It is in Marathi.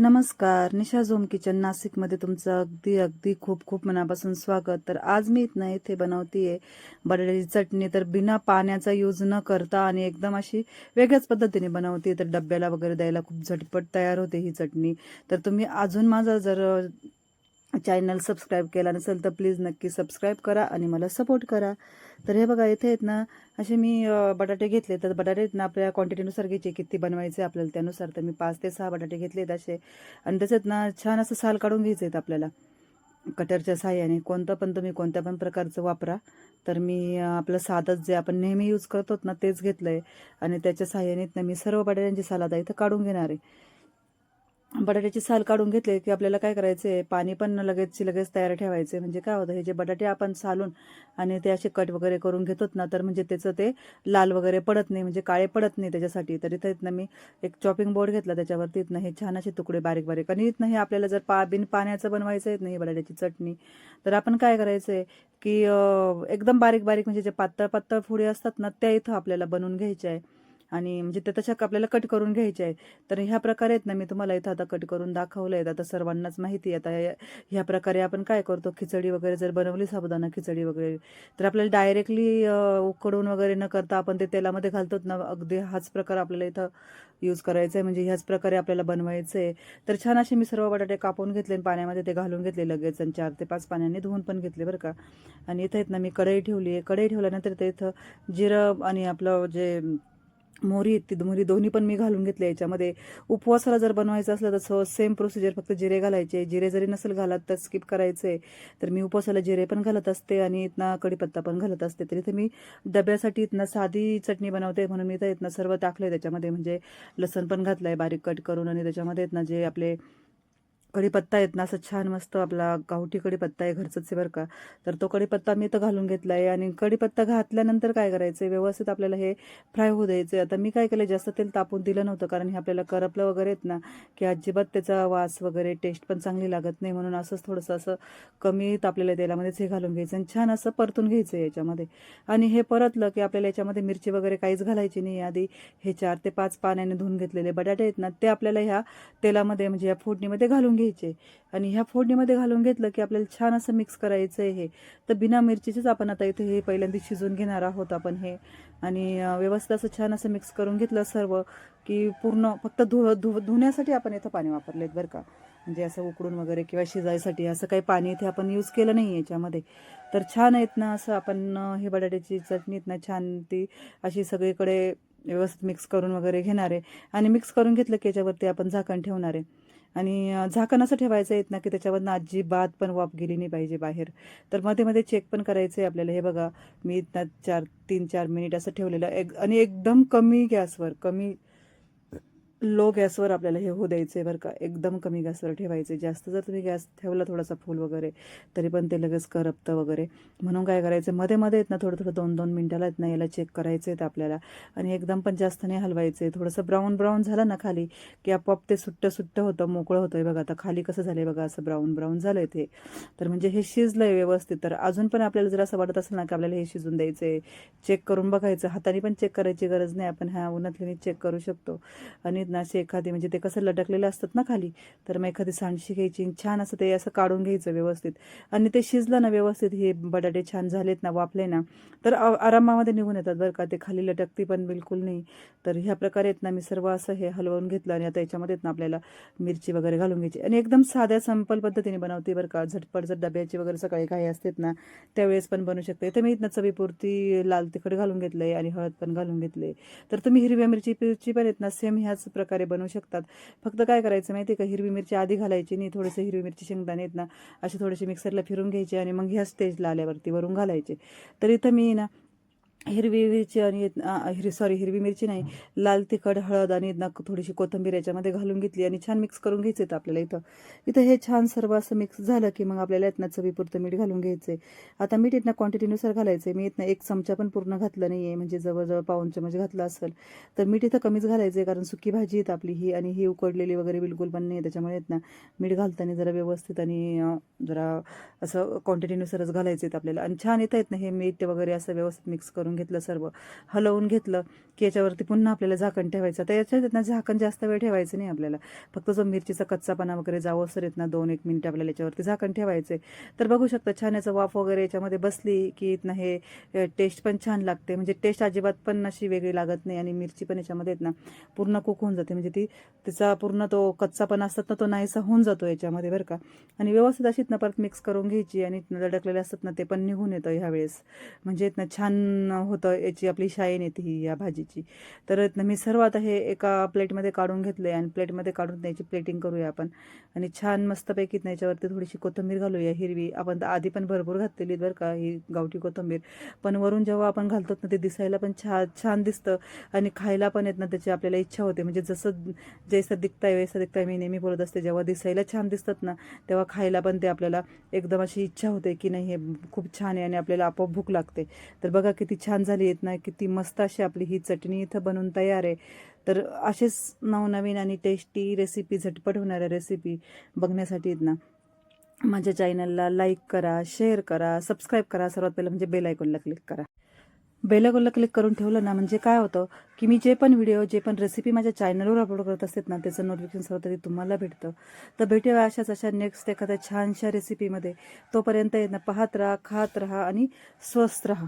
नमस्कार. निशा झोम किचन नाशिकमध्ये तुमचं अगदी अगदी खूप खूप मनापासून स्वागत. तर आज मी इथनं इथे बनवतीये बटाट्याची चटणी. तर बिना पाण्याचा यूज न करता आणि एकदम अशी वेगळ्याच पद्धतीने बनवते तर डब्याला वगैरे द्यायला खूप झटपट तयार होते ही चटणी. तर तुम्ही अजून माझा जर चॅनल सबस्क्राईब केला नसेल तर प्लीज नक्की सबस्क्राईब करा आणि मला सपोर्ट करा. तर हे बघा इथे आहेत ना असे मी बटाटे घेतले. तर बटाटे आहेत ना आपल्या क्वांटिटीनुसार घ्यायचे किती बनवायचे आपल्याला त्यानुसार. तर मी पाच ते सहा बटाटे घेतले आहेत असे. आणि त्याच्यात ना छान असं साल काढून घ्यायचे आहेत आपल्याला. कटरच्या साह्याने कोणतं पण तुम्ही कोणत्या पण प्रकारचं वापरा. तर मी आपलं साधंच जे आपण नेहमी यूज करतो ना तेच घेतलं आहे आणि त्याच्या साह्याने ना मी सर्व बटाट्यांची सालाद इथं काढून घेणार आहे. बटाट्याची साल काढून घेतले की आपल्याला काय करायचे पाणी पण लगेच लगेच तयार ठेवायचे. म्हणजे काय होतं हे जे बटाटे आपण सालून आणि ते असे कट वगैरे करून घेतोत ना तर म्हणजे त्याचं ते लाल वगैरे पडत नाही म्हणजे काळे पडत नाही त्याच्यासाठी. तर इथं इथनं मी एक चॉपिंग बोर्ड घेतला त्याच्यावरती. इथनं हे छान असे तुकडे बारीक बारीक आणि इथनं हे आपल्याला जर पा बिन पाण्याचं बनवायचं येत नाही बटाट्याची चटणी. तर आपण काय करायचं आहे की एकदम बारीक बारीक म्हणजे जे पातळ पातळ फुडे असतात ना त्या इथं आपल्याला बनवून घ्यायचे आहे. आणि म्हणजे त्या तशा आपल्याला कट करून घ्यायचे आहे. तर ह्या प्रकारे आहेत ना मी तुम्हाला इथं आता कट करून दाखवलं आहे आता सर्वांनाच माहिती आहे. आता ह्या- प्रकारे आपण काय करतो? खिचडी वगैरे जर बनवली साबुदाणा खिचडी वगैरे तर आपल्याला डायरेक्टली उकडून वगैरे न करता आपण ते तेलामध्ये घालतो ना अगदी हाच प्रकार आपल्याला इथं यूज करायचा आहे. म्हणजे ह्याच प्रकारे आपल्याला बनवायचं आहे. तर छान असे मी सर्व बटाटे कापून घेतले आणि पाण्यामध्ये ते घालून घेतले लगेच. आणि चार ते पाच पाण्याने धुवून पण घेतले बरं का. आणि इथं आहेत ना मी कढई ठेवली आहे. कढई ठेवल्यानंतर ते इथं जिरं आणि आपलं जे मोहरी आहेत ती मोहरी दोन्ही पण मी घालून घेतले याच्यामध्ये. उपवासाला जर बनवायचं असलं तर सेम प्रोसिजर फक्त जिरे घालायचे. जिरे जरी नसेल घालत तर स्किप करायचे. तर मी उपवासाला जिरे पण घालत असते आणि इथनं कढीपत्ता पण घालत असते. तर इथे मी डब्यासाठी इथनं साधी चटणी बनवते म्हणून मी इथं इथनं सर्व टाकलं त्याच्यामध्ये. म्हणजे लसण पण घातलं आहे बारीक कट करून आणि त्याच्यामध्ये इथनं जे आपले कढीपत्ता आहेत ना असं छान मस्त आपला गावठी कढीपत्ता आहे घरचंच आहे बरं का. तर तो कढीपत्ता मी तर घालून घेतला आहे आणि कढीपत्ता घातल्यानंतर काय करायचं आहे व्यवस्थित आपल्याला हे फ्राय होऊ द्यायचं आहे आता मी काय केलं जास्त तेल तापून दिलं नव्हतं कारण हे आपल्याला करपलं वगैरे आहेत ना की अजिबात त्याचा वास वगैरे टेस्ट पण चांगली लागत नाही म्हणून असंच थोडंसं असं कमी तापलेल्या तेलामध्येच हे घालून घ्यायचं आणि छान असं परतून घ्यायचं आहे याच्यामध्ये. आणि हे परतलं की आपल्याला याच्यामध्ये मिरची वगैरे काहीच घालायची नाही. आधी हे चार ते पाच पाण्याने धुवून घेतलेले बटाटे आहेत ना ते आपल्याला ह्या तेलामध्ये म्हणजे या फोडणीमध्ये घालून घ्यायचे. आणि ह्या फोडणीमध्ये घालून घेतलं की आपल्याला छान असं मिक्स करायचं आहे हे. तर बिना मिरचीचेच आपण आता इथे हे पहिल्यांदा शिजवून घेणार आहोत आपण हे. आणि व्यवस्थित असं छान असं मिक्स करून घेतलं सर्व की पूर्ण फक्त धु धु धुण्यासाठी आपण इथं पाणी वापरलेत बरं का. म्हणजे असं उकडून वगैरे किंवा शिजायसाठी असं काही पाणी इथे आपण यूज केलं नाही याच्यामध्ये. तर छान आहेत ना असं आपण हे बटाट्याची चटणी आहेत ना छान ती अशी सगळीकडे व्यवस्थित मिक्स करून वगैरे घेणार. आहे आणि मिक्स करून घेतलं की याच्यावरती आपण झाकण ठेवणार. आहे आणि झाकण असं ठेवायचं आहेत ना की त्याच्यावरनं अजिबात पण वाफ गेली नाही पाहिजे बाहेर. तर मध्ये मध्ये चेक पण करायचं आहे आपल्याला. हे बघा मी इथनं चार तीन चार मिनिट असं ठेवलेलं. एक आणि एकदम कमी गॅसवर कमी लो गॅसवर आपल्याला हे होऊ द्यायचं आहे बरं का. एकदम कमी गॅसवर ठेवायचे जास्त जर तुम्ही गॅस ठेवला थोडासा फुल वगैरे तरी पण ते लगेच करपतं वगैरे. म्हणून काय करायचं मध्ये मध्ये येत ना थोडं थोडं दोन दोन मिनटाला येत ना याला चेक करायचं आहेत आपल्याला. आणि एकदम पण जास्त नाही हलवायचं आहे थोडंसं ब्राऊन ब्राऊन झालं ना खाली की आपोआप ते सुट्टं सुट्टं होतं मोकळं होतं आहे बघा. आता खाली कसं झालं आहे बघा असं ब्राऊन ब्राऊन झालं आहे ते. तर म्हणजे हे शिजलं आहे व्यवस्थित. तर अजून पण आपल्याला जर असं वाटत असेल ना की आपल्याला हे शिजून द्यायचं आहे चेक करून बघायचं. हाताने पण चेक करायची गरज नाही. आपण ह्या उन्हातल्याने चेक करू शकतो. आणि ना असे एखादी म्हणजे ते कसं लटकलेलं असतात ना खाली तर मग एखादी सांडशी घ्यायची छान असं ते असं काढून घ्यायचं व्यवस्थित. आणि ते शिजलं ना व्यवस्थित हे बटाटे छान झालेत ना वापले ना तर आरामामध्ये निघून येतात बरं का ते खाली लटकते पण बिलकुल नाही. तर ह्या प्रकारे आहेत ना मी सर्व असं हे हलवून घेतलं आणि आता याच्यामध्ये आहेत ना आपल्याला मिरची वगैरे घालून घ्यायची. आणि एकदम साध्या संपल पद्धतीने बनवते बरं का झटपट जर डब्याची वगैरे सकाळी काही असतात ना त्यावेळेस पण बनवू शकते. तर मी इथनं चवीपुरती लाल तिखट घालून घेतलंय आणि हळद पण घालून घेतले तर तुम्ही हिरव्या मिरची मिरची पण आहेत ना सेम ह्याच प्रकारे बनवू शकतात. फक्त काय करायचं माहिती का? हिरवी मिरची आधी घालायची नाही थोडेसे हिरवी मिरची शेंगदाणे आहेत ना असे थोडेसे मिक्सरला फिरून घ्यायचे आणि मग ह्या स्टेजला आल्यावरती वरून घालायचे. तर इथं मी ना हिरवी मिरची आणि हिरवी सॉरी हिरवी मिरची नाही लाल तिखट हळद आणि ना थोडीशी कोथिंबीर याच्यामध्ये घालून घेतली आणि छान मिक्स करून घ्यायचं आहे आपल्याला इथं. इथं हे छान सर्व असं मिक्स झालं की मग आपल्याला इथनं चवीपुरतं मीठ घालून घ्यायचं आहे आता मीठ इथनं क्वांटिटीनुसार घालायचं आहे मी इथनं एक चमचा पण पूर्ण घातलं नाही आहे म्हणजे जवळजवळ पाऊन चमच घातलं असेल तर मीठ इथं कमीच घालायचं आहे कारण सुकी भाजी आहेत आपली ही आणि ही उकडलेली वगैरे बिलकुल पण नाही आहे त्याच्यामुळे इथनं मीठ घालताना जरा व्यवस्थित आणि जरा असं क्वांटिटीनुसारच घालायचं आहेत आपल्याला. आणि छान येतं आहेत ना हे मीठ वगैरे असं व्यवस्थित मिक्स करून करून घेतलं सर्व. हलवून घेतलं की याच्यावरती पुन्हा आपल्याला झाकण ठेवायचं. तर याच्यात त्यांना झाकण जास्त वेळ ठेवायचं नाही आपल्याला. फक्त जो मिरचीचा कच्चापणा वगैरे जावं सर इथं दोन एक मिनिटं आपल्याला याच्यावरती झाकण ठेवायचं तर बघू शकता छान याचा वाफ वगैरे याच्यामध्ये बसली की इथनं हे टेस्ट पण छान लागते. म्हणजे टेस्ट अजिबात पण अशी वेगळी लागत नाही आणि मिरची पण याच्यामध्ये येत ना पूर्ण कुक होऊन जाते. म्हणजे ती तिचा पूर्ण तो कच्चापणा असतात ना तो नाहीसा होऊन जातो याच्यामध्ये बरं का. आणि व्यवस्थित अशीच ना परत मिक्स करून घ्यायची आणि लडकलेले असतात ना ते पण निघून येतं ह्यावेळेस. म्हणजे इथनं ना छान होतं याची आपली शाईन येते ही या भाजीची. तर मी सर्व आता हे एका प्लेटमध्ये काढून घेतले आणि प्लेटमध्ये काढून त्याची प्लेटिंग करूया आपण. आणि छान मस्तपैकी त्याच्यावरती याच्यावरती थोडीशी कोथिंबीर घालूया हिरवी. आपण आधी पण भरपूर घातलेली बरं का ही गावठी कोथिंबीर. पण वरून जेव्हा आपण घालतो ना ते दिसायला पण छान छान दिसतं. आणि खायला पण येत ना त्याची आपल्याला इच्छा होते. म्हणजे जसं जैसा दिखताय वैसा दिखताय मी नेहमी बोलत असते. जेव्हा दिसायला छान दिसतात ना तेव्हा खायला पण ते आपल्याला एकदम अशी इच्छा होते की नाही हे खूप छान आहे आणि आपल्याला आपोआप भूक लागते. तर बघा किती छान छान झाली येत ना किती मस्त अशी आपली ही चटणी इथं बनवून तयार आहे. तर असेच नवनवीन आणि टेस्टी रेसिपी झटपट होणाऱ्या रेसिपी बघण्यासाठी आहेत ना माझ्या चॅनलला लाईक करा शेअर करा सबस्क्राईब करा सर्वात पहिलं म्हणजे बेल आयकॉनला क्लिक करा. बेल आयकॉनला क्लिक करून ठेवलं ना म्हणजे काय होतं की मी जे पण व्हिडिओ जे पण रेसिपी माझ्या चॅनलवर अपलोड करत असतात ना त्याचं नोटिफिकेशन सर्व तरी तुम्हाला भेटतं. तर भेटूया अशाच अशा नेक्स्ट एखाद्या छानशा रेसिपीमध्ये तोपर्यंत येत ना पाहत राहा खात राहा आणि स्वस्त राहा.